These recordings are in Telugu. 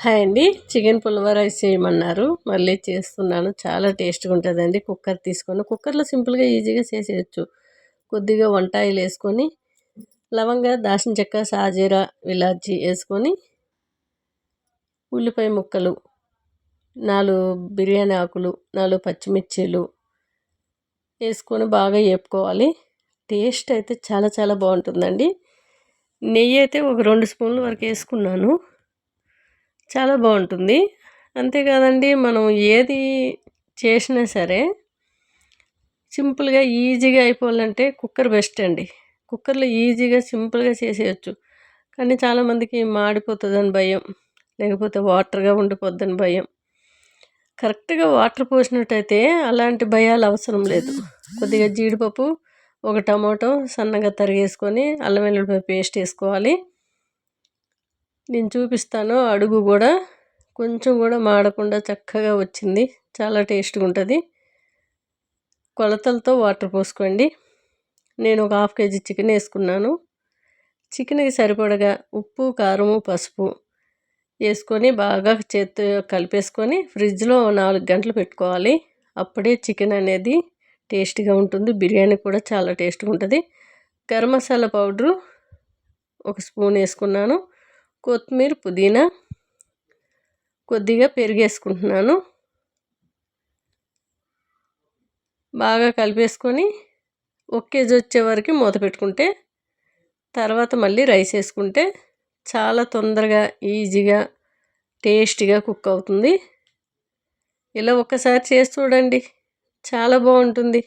హాయ్ అండి. చికెన్ పులిహోర రైస్ చేయమన్నారు. మళ్ళీ చేస్తున్నాను. చాలా టేస్ట్గా ఉంటుందండి. కుక్కర్ తీసుకొని కుక్కర్లో సింపుల్గా ఈజీగా చేసేయచ్చు. కొద్దిగా వంటాయిలు వేసుకొని లవంగా దాసిన చెక్క సాజీరా ఇలాచి వేసుకొని ఉల్లిపాయ ముక్కలు నాలుగు బిర్యానీ ఆకులు నాలుగు పచ్చిమిర్చీలు వేసుకొని బాగా వేపుకోవాలి టేస్ట్ అయితే చాలా చాలా బాగుంటుందండి. నెయ్యి అయితే ఒక రెండు స్పూన్ల వరకు వేసుకున్నాను. చాలా బాగుంటుంది. అంతేకాదండి మనం ఏది చేసినా సరే సింపుల్గా ఈజీగా అయిపోవాలంటే కుక్కర్ బెస్ట్ అండి. కుక్కర్లో ఈజీగా సింపుల్గా చేసేయచ్చు. కానీ చాలామందికి మాడిపోతుందని భయం. లేకపోతే వాటర్గా ఉండిపోద్దని భయం. కరెక్ట్గా వాటర్ పోసినట్టయితే అలాంటి భయాలు అవసరం లేదు. కొద్దిగా జీడిపప్పు ఒక టమాటో సన్నగా తరిగేసుకొని అల్లం వెల్లుల్లిపాయ పేస్ట్ వేసుకోవాలి. నేను చూపిస్తాను అడుగు కూడా. కొంచెం కూడా మాడకుండా చక్కగా వచ్చింది. చాలా టేస్ట్గా ఉంటుంది. కొలతలతో వాటర్ పోసుకోండి. నేను ఒక హాఫ్ కేజీ చికెన్ వేసుకున్నాను. చికెన్కి సరిపడగా ఉప్పు కారము పసుపు వేసుకొని బాగా చేతి కలిపేసుకొని ఫ్రిడ్జ్లో నాలుగు గంటలు పెట్టుకోవాలి. అప్పుడే చికెన్ అనేది టేస్ట్గా ఉంటుంది. బిర్యానీ కూడా చాలా టేస్ట్గా ఉంటుంది. గరం మసాలా పౌడరు ఒక స్పూన్ వేసుకున్నాను. కొత్తిమీర పుదీనా కొద్దిగా పెరిగేసుకుంటున్నాను. బాగా కలిపేసుకొని ఒక కేజీ వచ్చే వరకు మూత పెట్టుకుంటే తర్వాత మళ్ళీ రైస్ వేసుకుంటే చాలా తొందరగా ఈజీగా టేస్టీగా కుక్ అవుతుంది. ఇలా ఒక్కసారి చేసి చూడండి. చాలా బాగుంటుంది.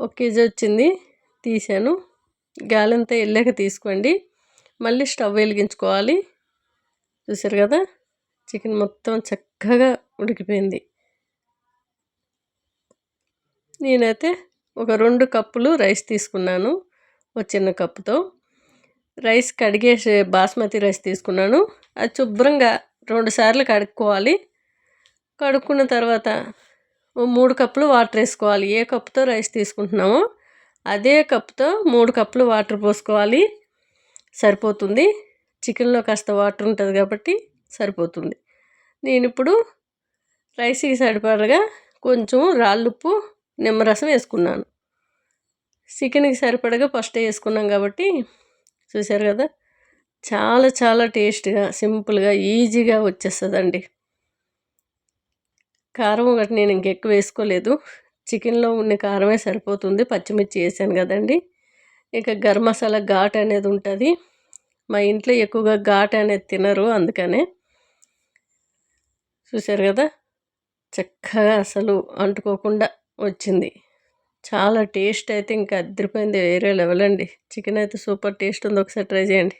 ఒక కేజీ వచ్చింది తీసాను. గాలంతా వెళ్ళాక తీసుకోండి. మళ్ళీ స్టవ్ వెలిగించుకోవాలి. చూసారు కదా? చికెన్ మొత్తం చక్కగా ఉడికిపోయింది. నేనైతే ఒక రెండు కప్పులు రైస్ తీసుకున్నాను ఒక చిన్న కప్పుతో. రైస్ కడిగేసే బాస్మతి రైస్ తీసుకున్నాను. అది శుభ్రంగా రెండు సార్లు కడుక్కోవాలి. కడుక్కున్న తర్వాత మూడు కప్పులు వాటర్ వేసుకోవాలి. ఏ కప్పుతో రైస్ తీసుకుంటున్నామో అదే కప్పుతో మూడు కప్పులు వాటర్ పోసుకోవాలి. సరిపోతుంది. చికెన్లో కాస్త వాటర్ ఉంటుంది కాబట్టి సరిపోతుంది. నేను ఇప్పుడు రైస్కి సరిపడగా కొంచెం రాళ్ళుప్పు నిమ్మరసం వేసుకున్నాను. చికెన్కి సరిపడగా ఫస్ట్ వేసుకున్నాం కాబట్టి చూశారు కదా చాలా చాలా టేస్ట్గా సింపుల్గా ఈజీగా వచ్చేస్తుందండి. కారం ఒకటి నేను ఇంకెక్కువ వేసుకోలేదు. చికెన్లో ఉన్న కారమే సరిపోతుంది. పచ్చిమిర్చి వేసాను కదండి. ఇక గరం మసాలా ఘాట్ అనేది ఉంటుంది. మా ఇంట్లో ఎక్కువగా ఘాట్ అనేది తినరు అందుకనే. చూశారు కదా? చక్కగా అసలు అంటుకోకుండా వచ్చింది. చాలా టేస్ట్ అయితే ఇంకా అద్దరిపోయింది వేరే లెవెల్ అండి. చికెన్ అయితే సూపర్ టేస్ట్ ఉంది. ఒకసారి ట్రై చేయండి.